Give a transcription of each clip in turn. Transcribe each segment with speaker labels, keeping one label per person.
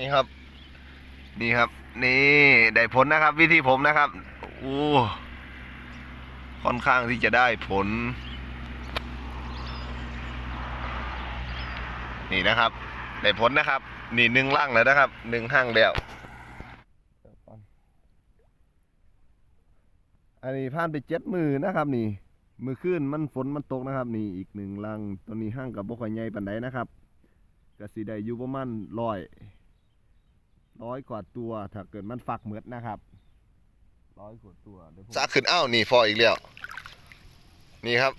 Speaker 1: นี่ครับ นี่ครับ นี่ได้ผลนะครับ วิธีผมนะครับโอ้ค่อนข้างที่จะได้ผล นี่นะครับ ได้ผลนะครับ นี่หนึ่งล่างแล้วนะครับหนึ่งห้างแล้วอันนี้ผ่านไปเจ็ดมือนะครับ นี่ มือขึ้นมันฝนมันตกนะครับ นี่อีกหนึ่งลังตัวนี้ห้างกับบ่ค่อยใหญ่ปานใดนะครับก็สิได้อยู่ประมาณร้อย ร้อยกว่าตัว ถ้าเกิดมันฝักเหมือดนะครับร้อยกว่าตัวสาขึ้นอ้าวนี่ฟออีกแล้วนี่ครับ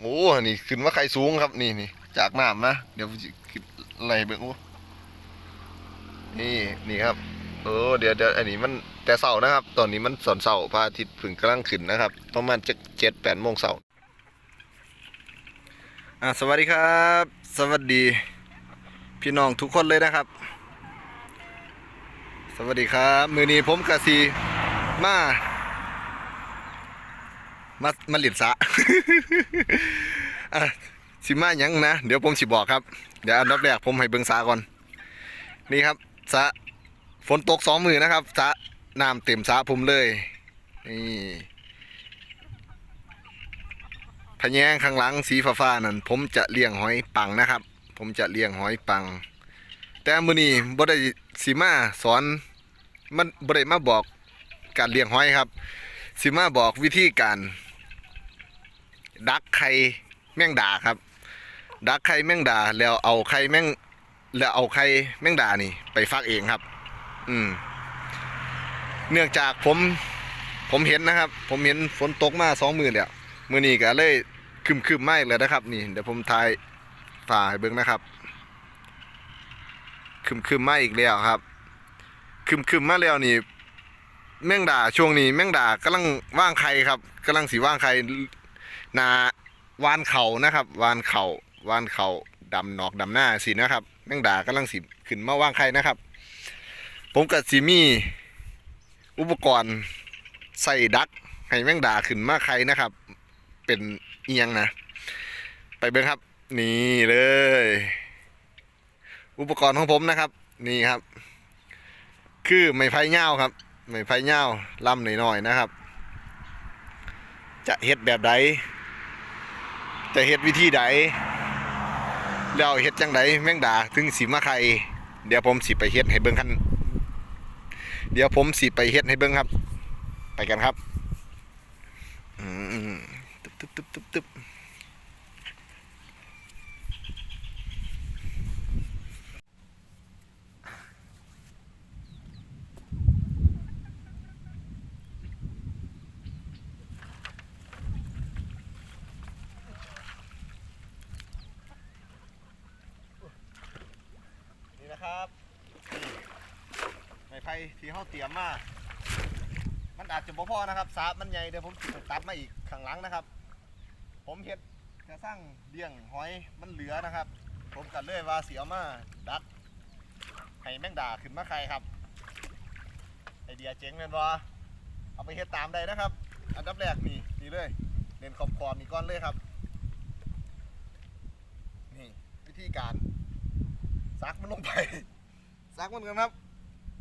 Speaker 1: โอ้นี่ขึ้นว่าใครสูงครับนี่นี่จากน้ำนะเดี๋ยวจะขึ้นอะไรเบิ่งโอ้นี่นี่ครับเออเดี๋ยวเดี๋ยวอันนี้มันแต่เสาร์นะครับ ตอนนี้มันสอนเสาร์พระอาทิตย์เพึ่งกำลังขึ้นนะครับ ประมาณจะเจ็ดแปดโมงเสาร์อ่าสวัสดีครับ สวัสดี พี่น้องทุกคนเลยนะครับ สวัสดีครับ มือนี้ผมกะสีมามามาหลิดสะะสิมาหยังนะ เดี๋ยวผมสิบอกครับ เดี๋ยวอันดับแรกผมให้เบิ่งสระก่อน นี่ครับสะฝนตกสองมือนะครับสะน้ำเต็มสะผมเลย นี่พะแยงข้างหลังสีฟ้าๆนั่นผมจะเลี้ยงหอยปังนะครับ ผมจะเลี้ยงหอยปัง แต่มือนี้บ่ได้สิมาสอน มันบ่ได้มาบอกการเลี้ยงหอยครับ สิมาบอกวิธีการ ดักไข่แมงดาครับ ดักไข่แมงดาแล้วเอาไข่แมงแล้วเอาไข่แมงดานี่ไปฟักเองครับ อืม เนื่องจากผม ผมเห็นนะครับ ผมเห็นฝนตกมาสองมือแล้วมือนี้ก็เลยคึมคึมๆมากเลยนะครับ นี่เดี๋ยวผมถ่ายฝ่าให้เบิ้งนะครับคึมคึมๆมาอีกแล้วครับ คึมคึมมาแล้วนี่แมงดาช่วงนี้แมงดากำลังว่างไข่ครับกำลังสีว่างไข่นาวานเขานะครับ วานเขาวานเขาดำนอกดำหน้าสินะครับ แมงดากำลังสีขึ้นมาว่างไข่นะครับ ผมกับซีมีอุปกรณ์ใส่ดักให้แมงดาขึ้นมาไข่นะครับ เป็นเอียงนะ ไปเบิ้งครับ นี่เลย อุปกรณ์ของผมนะครับ นี่ครับ คือไม้ไผ่เง่าครับไม้ไผ่เง่าลำหน่อยๆนะครับ จะเฮ็ดแบบใดจะเฮ็ดวิธีใดแล้วเฮ็ดจังใดแมงดาถึงสีมาไข่เดี๋ยวผมสิไปเฮ็ดให้เบิ่งคันเดี๋ยวผมสิไปเฮ็ดให้เบิ่งครับ ไปกันครับอืมตึ๊บตึ๊บตึ๊บตึ๊บตึ๊บ นะครับไม้ไผ่ที่เขาเตรียมมา มันอาจจะบ่พอนะครับสาบมันใหญ่เดี๋ยวผมตัดมาอีกข้างหลังนะครับ ผมเฮ็ดกระสร้างเลี้ยงหอยมันเหลือนะครับ ผมกันเลยว่าสิเอามาดักให้แมงดาขึ้นมาไข่ครับไอเดียเจ๋งเลยบ่เอาไปเฮ็ดตามได้นะครับ อันดับแรกนี่นี่เลยเน้นขอบขอบนี่ก้อนเลยครับ นี่วิธีการ ซักมันลงไป ซักมันกันครับ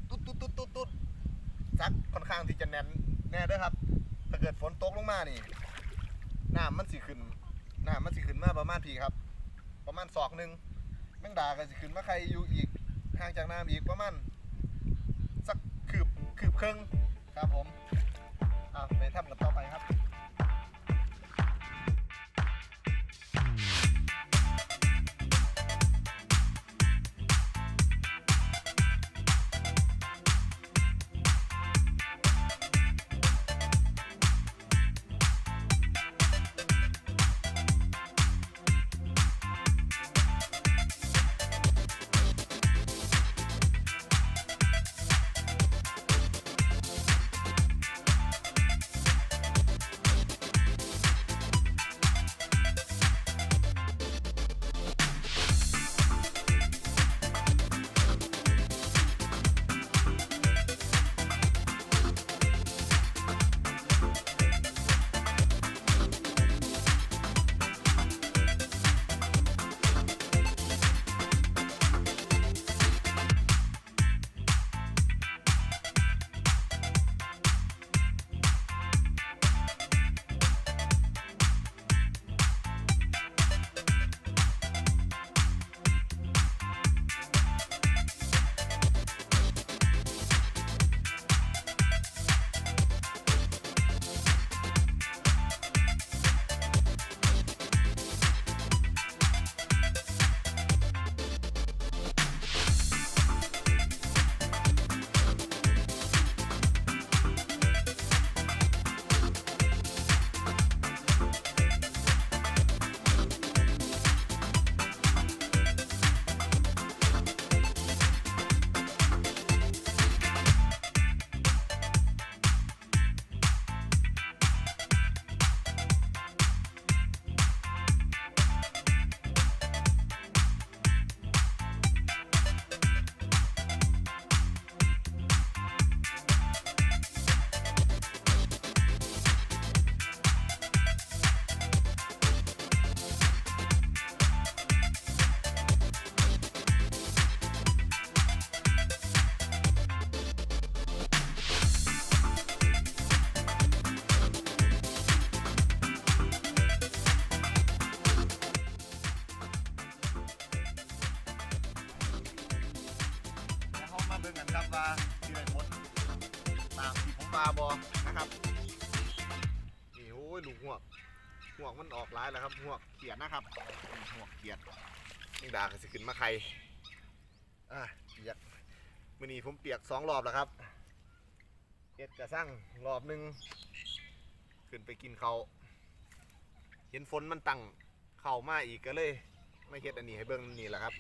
Speaker 1: ตุ๊ดตุ๊ดตุ๊ดตุ๊ดตุ๊ดซักค่อนข้างที่จะแน่นแน่เด้วยครับ ถ้าเกิดฝนตกลงมานี่น้ำมันสิขึ้นน้ำมันสิขึ้นมาประมาณพีครับ ประมาณศอกหนึ่งแมงดาก็สิขึ้นมาใครอยู่อีกห่างจากน้ำอีกประมาณสักคืบคืบครึ่งครับผมอะไปทำกันต่อไปครับ ว่าที่ได้ผลตามที่ผมมาบอนะครับนี่โอ้ยลูกหัวหัวมันออกหลายแล้วครับหัวเขียดนะครับหัวเขียดนี่ดาก็สิขึ้นมาใครอะเปียกมื่อนี้ผมเปียกสองรอบแล้วครับเอ็ดกระสั่งรอบหนึ่งขึ้นไปกินเขาเห็นฝนมันตั้งเข่ามาอีกก็เลย ไม่เฮ็ดอันนี้ให้เบิ่งนี่แหละครับ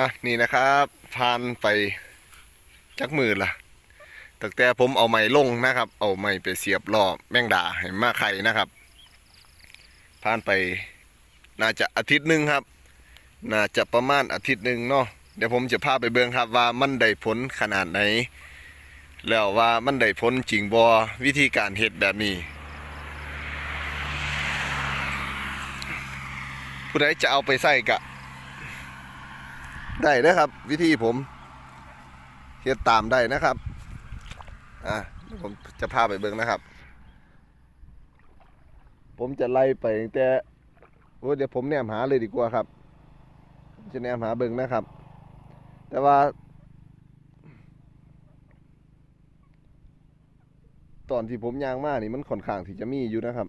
Speaker 1: อะนี่นะครับผ่านไปจักมือละตั้งแต่ผมเอาไม้ลงนะครับ เอาไม้ไปเสียบล่อแมงดาให้มาไข่นะครับผ่านไปน่าจะอาทิตย์หนึ่งครับ น่าจะประมาณอาทิตย์หนึ่งเนาะเดี๋ยวผมจะพาไปเบิ่งครับว่ามันได้ผลขนาดไหน แล้วว่ามันได้ผลจริงบอวิธีการเฮ็ดแบบนี้ ผู้ใดจะเอาไปใส่กะ ได้นะครับ วิธีผมเฮ็ดตามได้นะครับ อะผมจะพาไปเบิ่งนะครับ ผมจะไล่ไปแต่โอ้เดี๋ยวผมแนมหาเลยดีกว่าครับจะแนมหาเบิ่งนะครับ แต่ว่า ตอนที่ผมย่างมานี่มันค่อนข้างที่จะมีอยู่นะครับ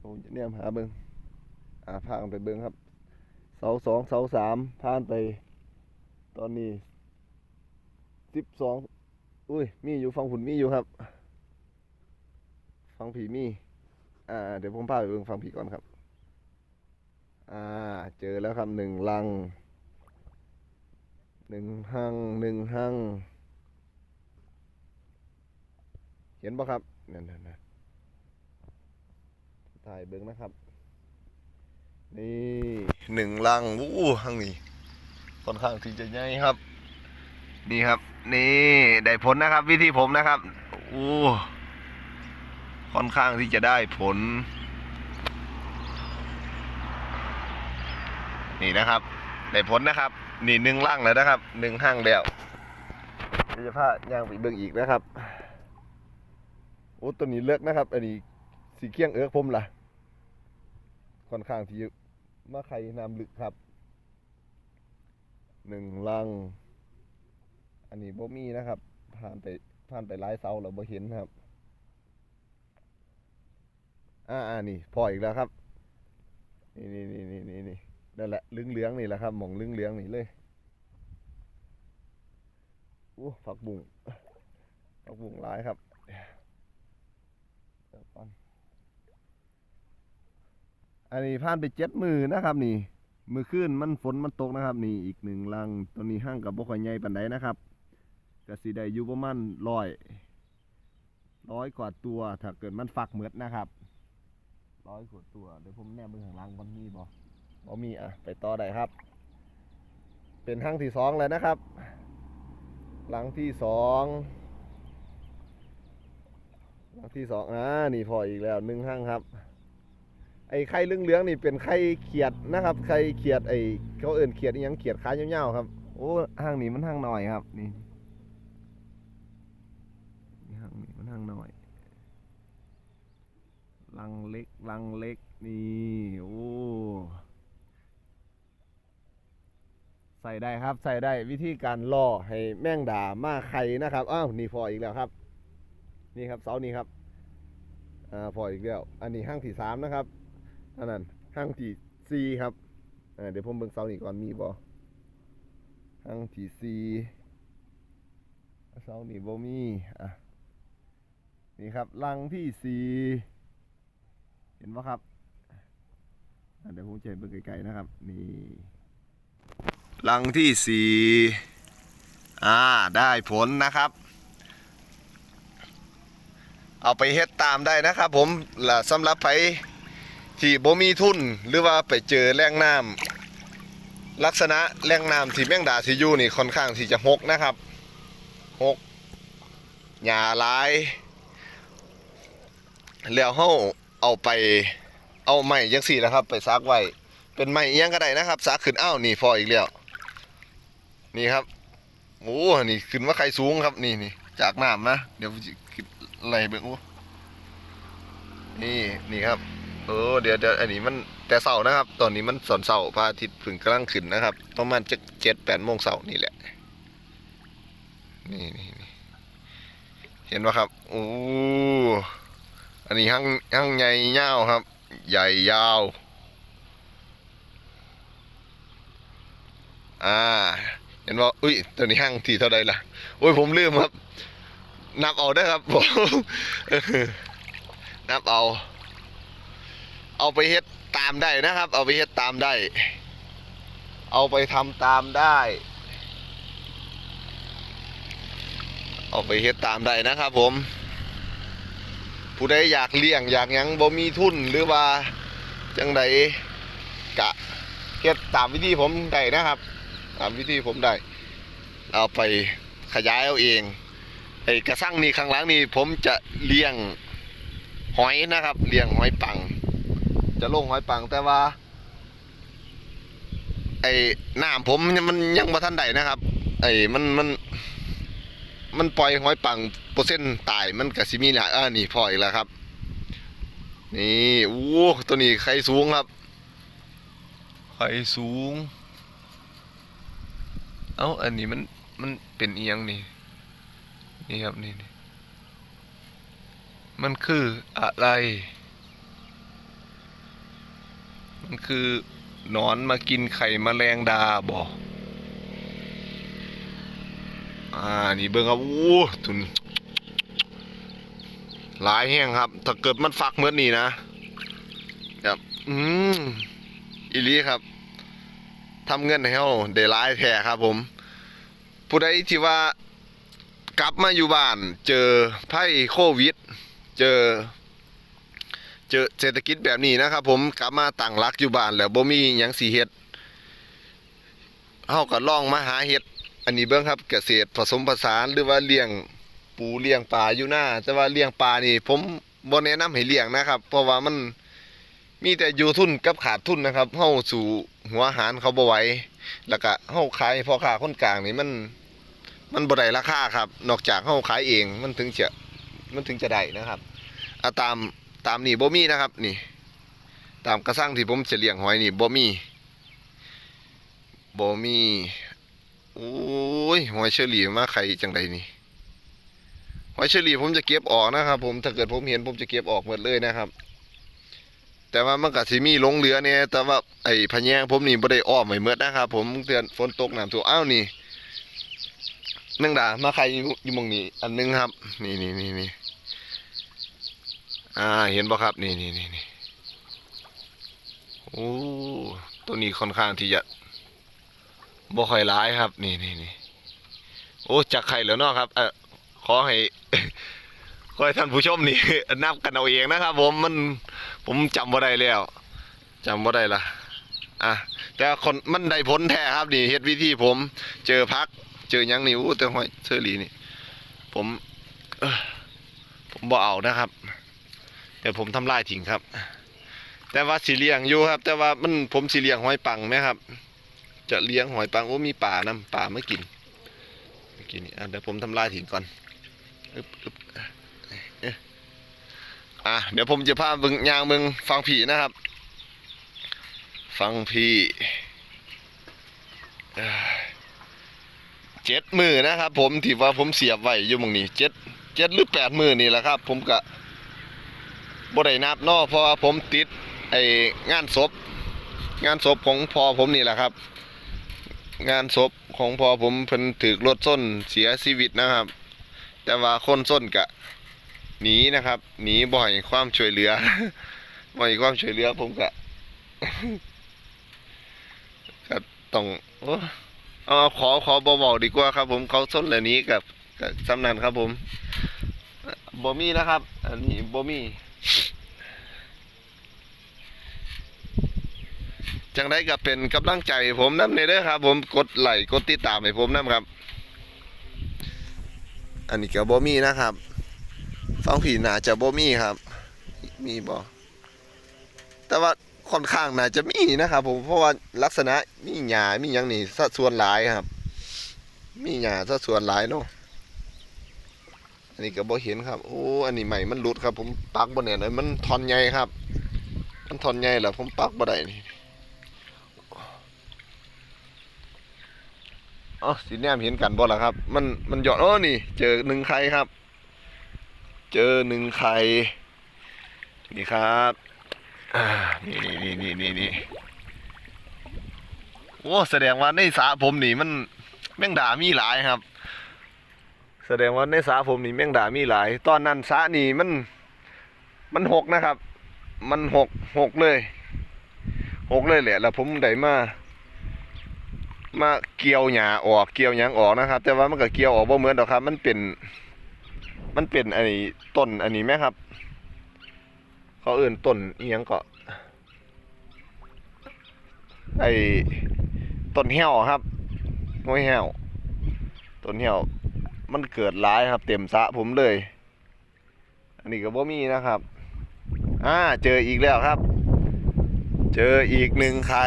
Speaker 1: ผมจะแนมหาเบิ่งอ่าพากันไปเบิ่งครับ เสาสองเสาสามผ่านไป ตอนนี้สิบสองอุ้ย มีอยู่ฟังผุนมีอยู่ครับ ฟังผีมี อ่า เดี๋ยวผมพาไปเบิ่งฟังผีก่อนครับ อ่า เจอแล้วครับหนึ่งลังหนึ่งหังหนึ่งหังเห็นปะครับนั่นนั่นนั่นถ่ายเบิ่งนะครับ นี่ หนึ่งลังวู้หังนี้ค่อนข้างที่จะใหญ่ครับ นี่ครับ นี่ได้ผลนะครับ วิธีผมนะครับอู้ค่อนข้างที่จะได้ผล นี่นะครับ ได้ผลนะครับ นี่หนึ่งลังแล้วนะครับหนึ่งห้างแล้วเดี๋ยวจะพาย่างไปเบิ่งอีกนะครับโอ้ตัวนี้เลิกนะครับ อันนี้สีเคียงเอิร์กผมล่ะ ค่อนข้างที่ จะไข่น้ำลึกครับหนึ่งลัง อันนี้บ่มีนะครับ ผ่านไปผ่านไปหลายเสาแล้วบ่เห็นครับ อ่าอ่านี่พออีกแล้วครับ นี่นี่นี่นี่นี่นี่นั่นแหละลึงเหลืองนี่แหละครับหมองลึงเหลืองนี่เลยอู้ผักบุ้งผักบุ้งหลายครับเดี๋ยวก่อน อันนี้ผ่านไปเจ็ดมือนะครับ นี่ มือขึ้นมันฝนมันตกนะครับ นี่อีกหนึ่งลังตัวนี้ห้างกับบ่ค่อยใหญ่ปานใดนะครับก็สิได้อยู่ประมาณร้อยร้อยกว่าตัวถ้าเกิดมันฝักเหมือดนะครับร้อยกว่าตัวเดี๋ยวผมแนบมือข้างล่างบนมีบ่บ่มีอะไปต่อได้ครับ เป็นห้างที่สองเลยนะครับ หลังที่สองหลังที่สองอ่านี่พออีกแล้วหนึ่งห้างครับ ไอ้ไข่เหลืองๆนี่เป็นไข่เขียดนะครับไข่เขียดไอ้เขาเอิ่นเขียดอีหยังเขียดขายาวๆครับโอ้ห้างนี้มันห้างหน่อยครับนี่นี่ห้างนี้มันห้างหน่อยลังเล็กลังเล็กนี่โอ้ใส่ได้ครับใส่ได้วิธีการล่อให้แม่งด่ามาไข่นะครับอ้าวนี่พออีกแล้วครับ นี่ครับเสานี้ครับอ่าพออีกแล้วอันนี้ห้างที่สามนะครับ อันนั้นห้างที่สี่ครับเดี๋ยวผมเบิ่งเสานี่ก่อนมีบ่ห้างที่สี่เสานี่บ่มีอะนี่ครับลังที่สี่เห็นบ่ครับเดี๋ยวผมจะให้เบิ่งไกลๆนะครับนี่ลังที่สี่อ่าได้ผลนะครับ เอาไปเฮ็ดตามได้นะครับผมและสำหรับไผ ที่บ่มีทุนหรือว่าไปเจอแหล่งน้ำลักษณะแหล่งน้ำที่แมงดาสิอยู่นี่ค่อนข้างที่จะหกนะครับหกหญ้าหลายแล้วเฮาเอาไปเอาไม้จังซี่นะครับ ไปซักไว้เป็นไม้อิหยังก็ได้นะครับซักขึ้นอ้าวนี่พออีกแล้วนี่ครับโอ้นี่ขึ้นว่าใครสูงครับนี่นี่จากน้ำนะเดี๋ยวคิดอะไรเบิ่งโอ้นี่นี่ครับ ออเดี๋ยวเดี๋ยวอันนี้มันแต่เสาร์นะครับ ตอนนี้มันสอนเสาร์พระอาทิตย์เพึ่งกำลังขึ้นนะครับ ประมาณจะเจ็ดแปดโมงเสาร์นี่แหละ นี่นี่นี่เห็นไหมครับโอ้อันนี้หั่งหั่งใหญ่ยาวครับ ใหญ่ยาว อ่า เห็นว่าอุ้ยตัวนี้หั่งที่เท่าใดล่ะโอ้ยผมลืมครับ นับเอาได้ครับผมนับเอา เอาไปเฮ็ดตามได้นะครับ เอาไปเฮ็ดตามได้ เอาไปทำตามได้ เอาไปเฮ็ดตามได้นะครับผม ผู้ใดอยากเลี้ยงอยากยังบ่มีทุนหรือว่าจังใดกะเฮ็ดตามวิธีผมได้นะครับ ตามวิธีผมได้ เอาไปขยายเอาเองไอ้กระสั่งนี่ข้างหลังนี่ผมจะเลี้ยงหอยนะครับ เลี้ยงหอยปัง จะลงหอยปังแต่ว่า ไอ้น้ำผมมันยังบ่ทันได้นะครับ ไอ้มันมัน มันปล่อยหอยปังเปอร์เซ็นต์ตายมันก็สิมีหลายอ่านี่พออีกแล้วครับ นี่อู้ตัวนี้ไข่สูงครับไข่สูง เอ้าอันนี้มันมันเป็นเอียงนี่นี่ครับนี่นี่มันคืออะไร มันคือนอนมากินไข่มแมลงดาบ่อ่า นี่เบิ่งครับอู้ทุนหลายแห้งครับ ถ้าเกิดมันฟักเมื่อนี่นะครับ อืมอีลีครับทำเงินให้เฮาได้หลายแท้ครับ ผม ผู้ใดที่ว่ากลับมาอยู่บ้าน เจอไพ่โควิด เจอ เจอเศรษฐกิจแบบนี้นะครับ ผมกลับมาตั้งรักอยู่บ้านแล้วบ่มีหยังสิเฮ็ดเฮาก็ลองมาหาเฮ็ด อันนี้เบื้องครับเกษตรผสมผสานหรือว่าเลี้ยงปูเลี้ยงปลาอยู่หน้าแต่ว่าเลี้ยงปลานี่ ผมบ่แนะนำให้เลี้ยงนะครับ เพราะว่ามันมีแต่อยู่ทุนกับขาดทุนนะครับเฮาสู่หัวหารเขาบ่ไหวแล้วก็เฮาขายพ่อค้าคนกลางนี่มัน มันบ่ได้ราคาครับ นอกจากเฮาขายเองมันถึงจะมันถึงจะได้นะครับอาตาม ตามนี่บ่มีนะครับนี่ ตามกระสังที่ผมจะเลี้ยงหอยนี่บ่มีบ่มีโอ้ยหอยเชอรี่มาไข่จังใดนี่หอยเชอรี่ผมจะเก็บออกนะครับ ผมถ้าเกิดผมเห็นผมจะเก็บออกหมดเลยนะครับ แต่ว่ามันก็สิมีหลงเหลือเนี่ยแต่ว่าไอ้พะแยงผมนี่บ่ได้อ้อมไว้หมดนะครับ ผมเตือนฝนตกน้ำท่วมอ้าวนี่แมงดามาไข่อยู่มองนี้ อันหนึงครับ นี่นี่นี่นี่ อ่าเห็นบ่ครับนี่นี่นี่นี่โอ้ตัวนี้ค่อนข้างที่จะบ่ค่อยร้ายครับ นี่นี่นี่โอ้จักไข่แล้วเนาะครับเออขอให้ขอให้ท่านผู้ชมนี่นับกันเอาเองนะครับ ผมมันผมจำบ่ได้แล้วจำบ่ได้ละอะแต่คนมันได้ผลแท้ครับนี่เฮ็ดวิธีผม เจอพัก เจอยังนี่อู้แต่หอยเชอรี่นี่ ผมเออผมบ่เอานะครับ เดี๋ยวผมทำลายทิ้งครับ แต่ว่าสีเลี้ยงอยู่ครับ แต่ว่ามันผมสีเลี้ยงหอยปังไหมครับ จะเลี้ยงหอยปังโอ้มีป่านํป่าไม่กินไม่กินนี่อะเดี๋ยวผมทำลายทิ้งก่อนอึบอึบเอ๊ะอะเดี๋ยวผมจะพามึงยางมึงฟังผีนะครับ ฟังพี่เจ็ดมือนะครับ ผมที่ว่าผมเสียบไว้อยู่มองนี้เจ็ดเจ็ดหรือแปดมือนี่แหละครับ ผมก็ บ่ได้นับเนอเพราะว่าผมติดไองานศพ งานศพของพ่อผมนี่แหละครับ งานศพของพ่อผมเพิ่นถือรถส้นเสียชีวิตนะครับ แต่ว่าคนส้นกะหนีนะครับหนีบ่อยความช่วยเหลือบ่อยความช่วยเหลือผมกะก็ต้องอ้เอาขอขอบ่บอกดีกว่าครับ ผมเขาส้นเหล่านี้กับกับสำนันครับผมบ่มีนะครับ อันนี้บ่มี จังได้ก็เป็นกำลังใจผมน้ำในเด้อครับ ผมกดไลค์กดติดตามให้ผมน้ำครับ อันนี้ก็บ่มีนะครับฟังผีหนาจะบ่มีครับ มีบ่แต่ว่าค่อนข้างน่าจะมีนะครับผมเพราะว่าลักษณะมีหญ้ามีหยังนี่สัดส่วนหลายครับ มีหญ้าสัดส่วนหลายเนาะอันนี้ก็บ่เห็นครับโอ้อันนี้ใหม่มันหลุดครับ ผมปักบ่แน่เลยมันทอนใหญ่ครับ มันทอนใหญ่แล้วผมปักบ่ได้นี่ อ๋อสีแนมเห็นกันบ่ล่ะครับ มันมันหยอดโอ้นี่ เจอหนึ่งไข่ครับ เจอหนึ่งไข่นี่ครับอ่านี่นี่นี่นี่นี่โอ้แสดงว่าในสระผมนี่มันแมงดามีหลายครับ แสดงว่าในสระผมนี่แมงดามีหลาย ตอนนั้นสระนี่มัน มันหกนะครับ มันหกหกเลยหกเลยแหละแล้วผมได้มา มาเกี่ยวหญ้าออกเกี่ยวหยังออกนะครับ แต่ว่ามันก็เกี่ยวออกบ่เหมือนดอกครับ มันเป็น มันเป็นอันนี้ต้นอันนี้ไหมครับเขาเอื่นต้นเอียังก็ไอ้ต้นเหี่ยวครับห้วยเหี่ยวต้นเหี่ยวมันเกิดหลายครับ เต็มสะผมเลย อันนี้ก็บ่มีนะครับอ่าเจออีกแล้วครับ เจออีกหนึ่งไข่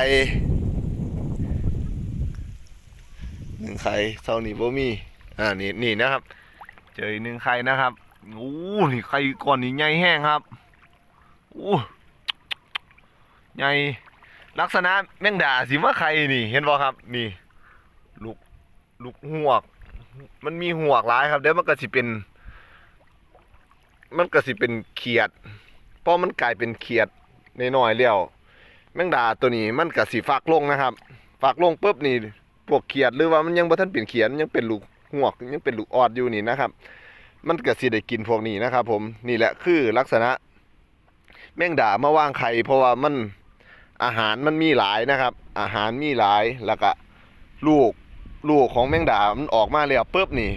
Speaker 1: หนึ่ งไข่เท่านี้บ่มีอ่านี่นี่นะครับ เจออีกหนึ่งไข่นะครับโอ้นี่ไข่ก่อนนี่ใหญ่แห้งครับโอ้ใหญ่ลักษณะแมงดาสิมาไข่นี่เห็นบ่ครับ นี่ลูกลูกหวก มันมีหวกหลายครับเดี๋ยวมันก็สิเป็น มันก็สิเป็นเขียดเพราะมันกลายเป็นเขียดน้อยๆแล้วแมงดาตัวนี้มันก็สิฟักลงนะครับ ฟักลงปุ๊บนี่ พวกเขียดหรือว่ามันยังบ่ทันเป็นเขียดมันยังเป็นลูกหวกยังเป็นลูกออดอยู่นี่นะครับ มันก็สิได้กินพวกนี้นะครับ ผมนี่แหละคือลักษณะ แมงดามาว่างไข่เพราะว่ามันอาหารมันมีหลายนะครับ อาหารมีหลายแล้วก็ลูกลูกของแมงดามันออกมาแล้วปุ๊บนี่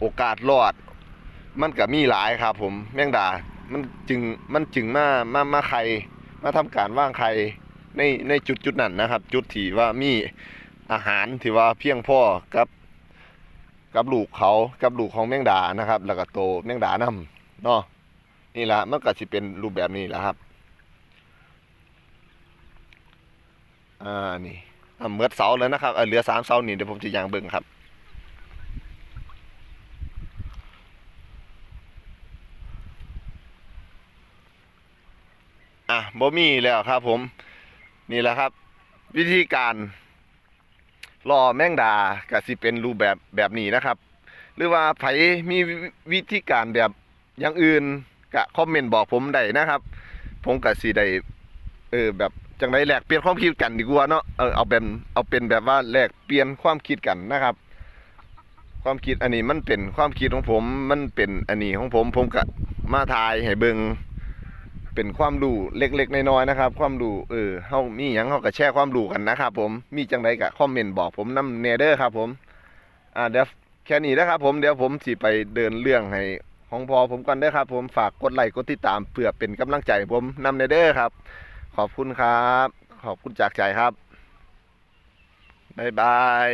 Speaker 1: โอกาสรอด มันก็มีหลายครับ ผมแมงดา มันจึงมันจึงมามามาไข่มาทำการว่างไข่ในในจุดจุดนั้นนะครับ จุดที่ว่ามี อาหารที่ว่าเพียงพ่อกับกับลูกเขากับลูกของแมงดานะครับ แล้วก็โตแมงดานํเนาะนี่แหละมันก็สิเป็นรูปแบบนี้แหละครับอ่านี่อะเมือดเสาแล้วนะครับอะเหลือสามเสานี่เดี๋ยวผมจะยางเบิ่งครับอะบ่มีแล้วครับผมนี่แหละครับ วิธีการ รอแมงดาก็สิเป็นรูปแบบแบบนี้นะครับ หรือว่าไผมีวิธีการแบบอย่างอื่นก็คอมเมนต์บอกผมได้นะครับ ผมก็สิได้เออแบบจังไดแลกเปลี่ยนความคิดกันดีกว่าเนาะเออเอาเป็นเอาเป็นแบบว่าแลกเปลี่ยนความคิดกันนะครับ ความคิดอันนี้มันเป็นความคิดของผมมันเป็นอันนี้ของผมผมก็มาทายให้เบิง เป็นความรู้เล็ก ๆน้อยๆนะครับ ความรู้เออเฮามีหยังเฮาก็แชร์ความรู้กันนะครับผมมีจังไดก็คอมเมนต์บอกผมนำแนเด้อครับ ผมอ่าเดี๋ยวแค่นี้นะครับ ผมเดี๋ยวผมสิไปเดินเรื่องให้ของพอผมก่อนเด้อครับ ผมฝากกดไลค์กดติดตามเพื่อเป็นกำลังใจผมนำแนเด้อครับ ขอบคุณครับ ขอบคุณจากใจครับบ๊ายบาย